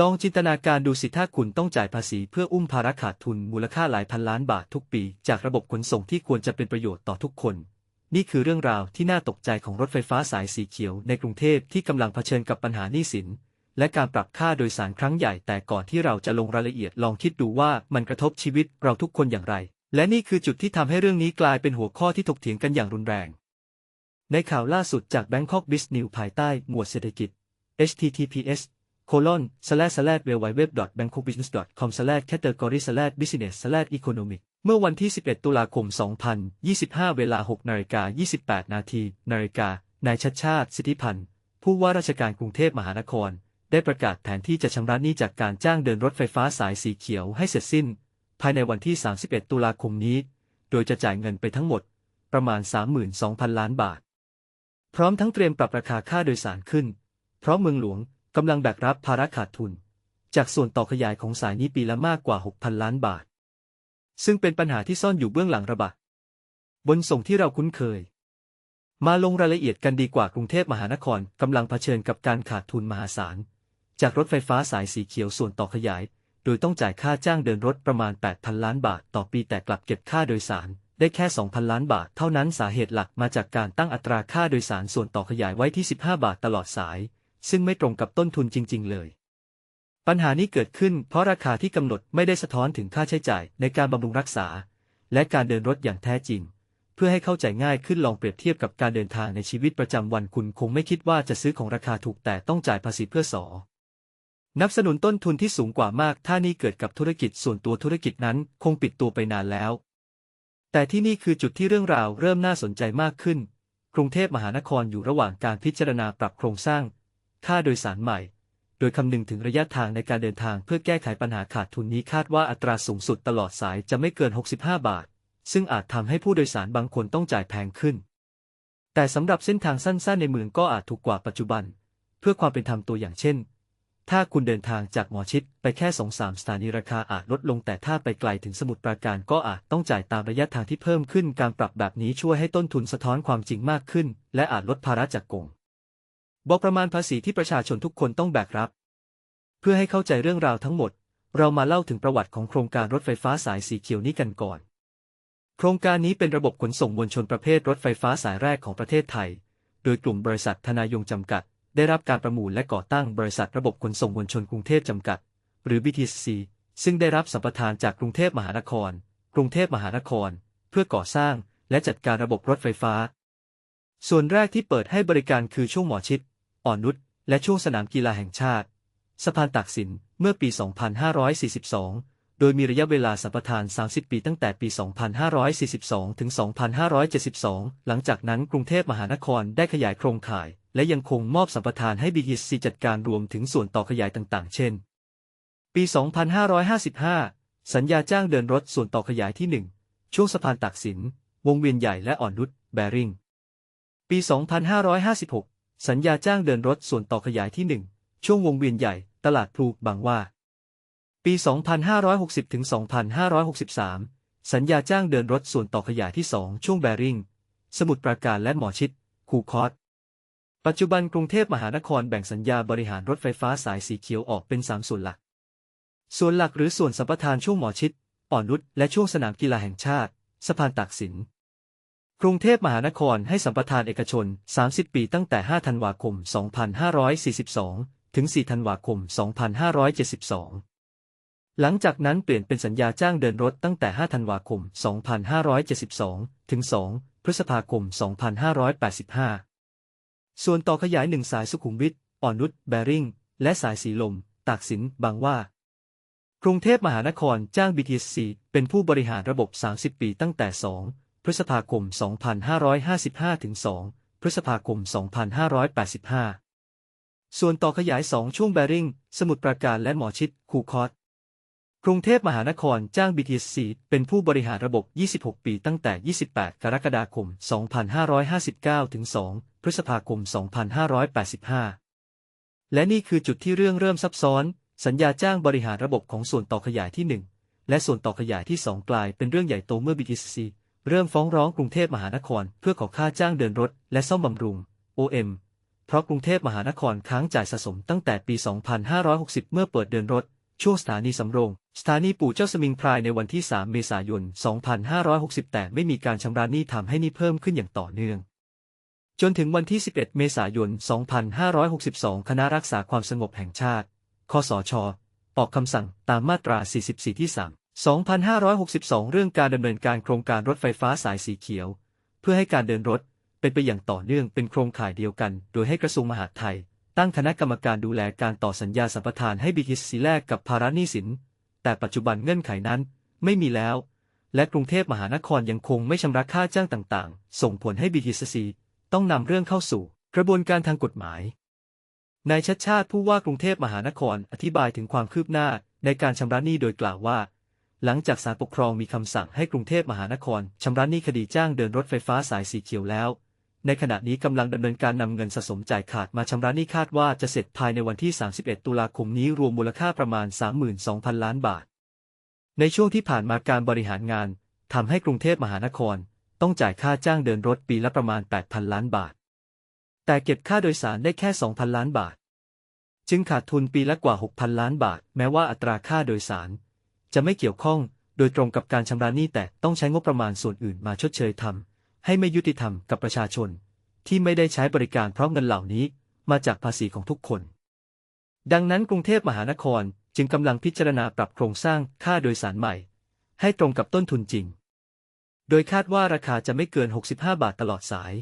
ลองจินตนาการดูสิถ้าคุณต้องจ่ายภาษีเพื่ออุ้มภาระขาดทุนมูลค่าหลายพันล้านบาททุกปี จากระบบขนส่งที่ควรจะเป็นประโยชน์ต่อทุกคน นี่คือเรื่องราวที่น่าตกใจของรถไฟฟ้าสายสีเขียวในกรุงเทพที่กำลังเผชิญกับปัญหาหนี้สิน และการปรับค่าโดยสารครั้งใหญ่แต่ก่อนที่เราจะลงรายละเอียดลองคิดดูว่ามันกระทบชีวิตเราทุกคนอย่างไร และนี่คือจุดที่ทำให้เรื่องนี้กลายเป็นหัวข้อที่ถกเถียงกันอย่างรุนแรง ในข่าวล่าสุดจาก Bangkok Business News ภายใต้หมวดเศรษฐกิจ https colon slash slash w w w b a n g k o k b u s i n e s s c o m slash category slash business slash economic เมื่อวันที่ 11 ตุลาคม 2025 เวลา 6 นาฬิกา 28 นาที นาฬิกา นายชัดชาติ สิทธิพันธ์ ผู้ว่าราชการกรุงเทพมหานคร ได้ประกาศแผนที่จะชำระหนี้จากการจ้างเดินรถไฟฟ้าสายสีเขียวให้เสร็จสิ้น ภายในวันที่ 31 ตุลาคมนี้ โดยจะจ่ายเงินไปทั้งหมด ประมาณ 32,000 ล้านบาท พร้อมทั้งเตรียมปรับราคาค่าโดยสารขึ้น เพราะเมืองหลวง กำลังแบกรับภาระขาดทุน จากส่วนต่อขยายของสายนี้ปีละมากกว่า 6,000 ล้านบาท ซึ่งเป็นปัญหาที่ซ่อนอยู่เบื้องหลังระบาดบนส่งที่เราคุ้นเคย มาลงรายละเอียดกันดีกว่ากรุงเทพมหานครกำลังเผชิญกับการขาดทุนมหาศาล จากรถไฟฟ้าสายสีเขียวส่วนต่อขยาย โดยต้องจ่ายค่าจ้างเดินรถประมาณ 8,000 ล้านบาท ต่อปีแต่กลับเก็บค่าโดยสารได้แค่ 2,000 ล้านบาท เท่านั้นสาเหตุหลักมาจากการตั้งอัตราค่าโดยสารส่วนต่อขยายไว้ที่ 15 บาทตลอดสาย ซึ่งไม่ตรงกับต้นทุนจริง ๆ เลย ปัญหานี้เกิดขึ้นเพราะราคาที่กำหนดไม่ได้สะท้อนถึงค่าใช้จ่ายในการบำรุงรักษา และการเดินรถอย่างแท้จริง เพื่อให้เข้าใจง่ายขึ้นลองเปรียบเทียบกับการเดินทางในชีวิตประจำวันคุณคงไม่คิดว่าจะซื้อของราคาถูกแต่ต้องจ่ายภาษีเพื่อสอนับสนุนต้นทุนที่สูงกว่ามาก ถ้านี่เกิดกับธุรกิจส่วนตัวธุรกิจนั้นคงปิดตัวไปนานแล้ว แต่ที่นี่คือจุดที่เรื่องราวเริ่มน่าสนใจมากขึ้น กรุงเทพมหานครอยู่ระหว่างการพิจารณาปรับโครงสร้าง ค่าโดยสารใหม่ โดยคำนึงถึงระยะทางในการเดินทางเพื่อแก้ไขปัญหาขาดทุนนี้คาดว่าอัตราสูงสุดตลอดสายจะไม่เกิน 65 บาท ซึ่งอาจทำให้ผู้โดยสารบางคนต้องจ่ายแพงขึ้น แต่สำหรับเส้นทางสั้น ๆ ในเมืองก็อาจถูกกว่าปัจจุบัน เพื่อความเป็นธรรมตัวอย่างเช่น ถ้าคุณเดินทางจากหมอชิดไปแค่สองสามสถานีราคาอาจลดลงแต่ถ้าไปไกลถึงสมุทรปราการก็อาจต้องจ่ายตามระยะทางที่เพิ่มขึ้น การปรับแบบนี้ช่วยให้ต้นทุนสะท้อนความจริงมากขึ้น และอาจลดภาระจากกง บอกประมาณภาษีที่ประชาชนทุกคนต้องแบกรับ เพื่อให้เข้าใจเรื่องราวทั้งหมด เรามาเล่าถึงประวัติของโครงการรถไฟฟ้าสายสีเขียวนี้กันก่อน โครงการนี้เป็นระบบขนส่งมวลชนประเภทรถไฟฟ้าสายแรกของประเทศไทย โดยกลุ่มบริษัทธนายงจำกัด ได้รับการประมูลและก่อตั้งบริษัทระบบขนส่งมวลชนกรุงเทพจำกัด หรือ BTC ซึ่งได้รับสัมปทานจากกรุงเทพมหานคร กรุงเทพมหานคร เพื่อก่อสร้างและจัดการระบบรถไฟฟ้า ส่วนแรกที่เปิดให้บริการคือช่วงหมอชิด อ่อนนุชและช่วงสนามกีฬาแห่งชาติสะพานตากสินเมื่อปี 2542 โดยมีระยะเวลาสัมปทาน 30 ปีตั้งแต่ปี 2542 ถึง 2572 หลังจากนั้นกรุงเทพมหานครได้ขยายโครงข่าย และยังคงมอบสัมปทานให้ BTC จัดการรวมถึงส่วนต่อขยายต่างๆ เช่น ปี 2555 สัญญาจ้างเดินรถส่วนต่อขยายที่ 1 ช่วงสะพานตากสิน วงเวียนใหญ่และอ่อนนุชแบริ่ง ปี 2556 สัญญาจ้างเดินรถส่วนต่อขยายที่ 1 ช่วงวงเวียนใหญ่ ตลาดพลูบางว่า ปี 2560ถึง2563 สัญญาจ้างเดินรถส่วนต่อขยายที่ 2 ช่วงแบริ่ง สมุทรปราการและหมอชิด คูคอสปัจจุบันกรุงเทพมหานครแบ่งสัญญาบริหารรถไฟฟ้าสายสีเขียวออกเป็น 3 ส่วนหลัก ส่วนหลักหรือส่วนสัมปทานช่วงหมอชิด อ่อนนุชและช่วงสนามกีฬาแห่งชาติ สะพานตากสิน กรุงเทพมหานครให้สัมปทานเอกชน 30 ปีตั้งแต่ 5 ธันวาคม 2542 ถึง 4 ธันวาคม 2572 หลังจากนั้นเปลี่ยนเป็นสัญญาจ้างเดินรถตั้งแต่ 5 ธันวาคม 2572 ถึง 2 พฤษภาคม 2585 ส่วนต่อขยายหนึ่งสายสุขุมวิท อ่อนนุช แบริ่ง และสายสีลม ตากสิน บางว่ากรุงเทพมหานครจ้าง BTC เป็นผู้บริหารระบบ 30 ปีตั้งแต่ 2 พฤษภาคม 2555 ถึง 2 พฤษภาคม 2585 ส่วนต่อขยาย 2 ช่วงแบริ่ง สมุทรปราการและหมอชิด คูคอสกรุงเทพมหานครจ้าง BTC เป็นผู้บริหารระบบ 26 ปีตั้งแต่ 28 กรกฎาคม 2559 ถึง 2 พฤษภาคม 2585 และนี่คือจุดที่เรื่องเริ่มซับซ้อน สัญญาจ้างบริหารระบบของส่วนต่อขยายที่ 1 และส่วนต่อขยายที่ 2 กลายเป็นเรื่องใหญ่โตเมื่อ BTC เริ่มฟ้องร้องกรุงเทพมหานคร เพื่อขอค่าจ้างเดินรถ และซ่อมบำรุง OM เพราะกรุงเทพมหานครค้างจ่ายสะสมตั้งแต่ปี 2560 เมื่อเปิดเดินรถ ช่วงสถานีสำโรง สถานีปู่เจ้าสมิงพรายในวันที่ 3 เมษายน 2560 แต่ไม่มีการชำระหนี้ทำให้หนี้เพิ่มขึ้นอย่างต่อเนื่อง จนถึงวันที่ 11 เมษายน 2562 คณะรักษาความสงบแห่งชาติ คสช ออกคำสั่งตามมาตรา 44 ที่ 3 2562 เรื่องการดำเนินการโครงการรถไฟฟ้าสายสีเขียว เพื่อให้การเดินรถเป็นไปอย่างต่อเนื่องเป็นโครงข่ายเดียวกัน โดยให้กระทรวงมหาดไทย ตั้งคณะกรรมการดูแลการต่อสัญญาสัมปทานให้ BTC แลกกับภาระหนี้สิน แต่ปัจจุบันเงื่อนไขนั้นไม่มีแล้ว และกรุงเทพมหานครยังคงไม่ชำระค่าจ้างต่างๆ ส่งผลให้ BTC ต้องนำเรื่องเข้าสู่ กระบวนการทางกฎหมายนายชัดชาติผู้ว่ากรุงเทพมหานครอธิบายถึงความคืบหน้าในการชำระหนี้โดยกล่าวว่า หลังจากศาลปกครองมีคำสั่งให้กรุงเทพมหานครชำระหนี้คดีจ้างเดินรถไฟฟ้าสายสีเขียวแล้ว ในขณะนี้กำลังดำเนินการนำเงินสะสมจ่ายขาดมาชำระหนี้คาดว่าจะเสร็จภายในวันที่ 31 ตุลาคมนี้รวมมูลค่าประมาณ 32,000 ล้านบาท ในช่วงที่ผ่านมาการบริหารงานทำให้กรุงเทพมหานคร ต้องจ่ายค่าจ้างเดินรถปีละประมาณ 8,000 ล้านบาท แต่เก็บค่าโดยสารได้แค่ 2,000 ล้านบาท จึงขาดทุนปีละกว่า 6,000 ล้านบาท แม้ว่าอัตราค่าโดยสาร จะไม่เกี่ยวข้องโดยตรงกับการชำระหนี้แต่ต้องใช้งบประมาณส่วนอื่นมาชดเชยทำให้ไม่ยุติธรรมกับประชาชน ที่ไม่ได้ใช้บริการเพราะเงินเหล่านี้มาจากภาษีของทุกคน ดังนั้นกรุงเทพมหานครจึงกำลังพิจารณาปรับโครงสร้างค่าโดยสารใหม่ ให้ตรงกับต้นทุนจริง โดยคาดว่าราคาจะไม่เกิน 65 บาทตลอดสาย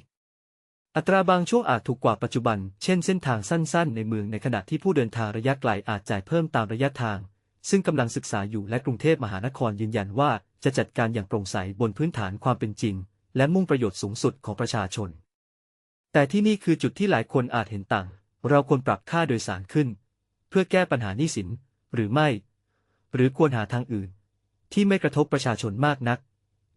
อัตราบางช่วงอาจถูกกว่าปัจจุบัน เช่นเส้นทางสั้น ๆ ในเมืองในขณะที่ผู้เดินทางระยะไกลอาจจ่ายเพิ่มตามระยะทาง ซึ่งกำลังศึกษาอยู่และกรุงเทพมหานครยืนยันว่าจะจัดการอย่างโปร่งใสบนพื้นฐานความเป็นจริง และมุ่งประโยชน์สูงสุดของประชาชน แต่ที่นี่คือจุดที่หลายคนอาจเห็นต่าง เราควรปรับค่าโดยสารขึ้น เพื่อแก้ปัญหาหนี้สิน หรือไม่ หรือควรหาทางอื่น ที่ไม่กระทบประชาชนมากนัก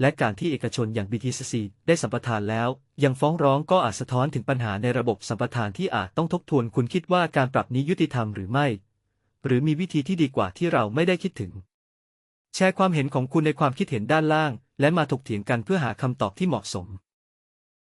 และการที่เอกชนอย่าง BTC ได้สัมปทานแล้ว ยังฟ้องร้องก็อาจสะท้อนถึงปัญหาในระบบสัมปทานที่อาจต้องทบทวนคุณคิดว่าการปรับนี้ยุติธรรมหรือไม่ หรือมีวิธีที่ดีกว่าที่เราไม่ได้คิดถึง แชร์ความเห็นของคุณในความคิดเห็นด้านล่าง และมาถกเถียงกันเพื่อหาคำตอบที่เหมาะสม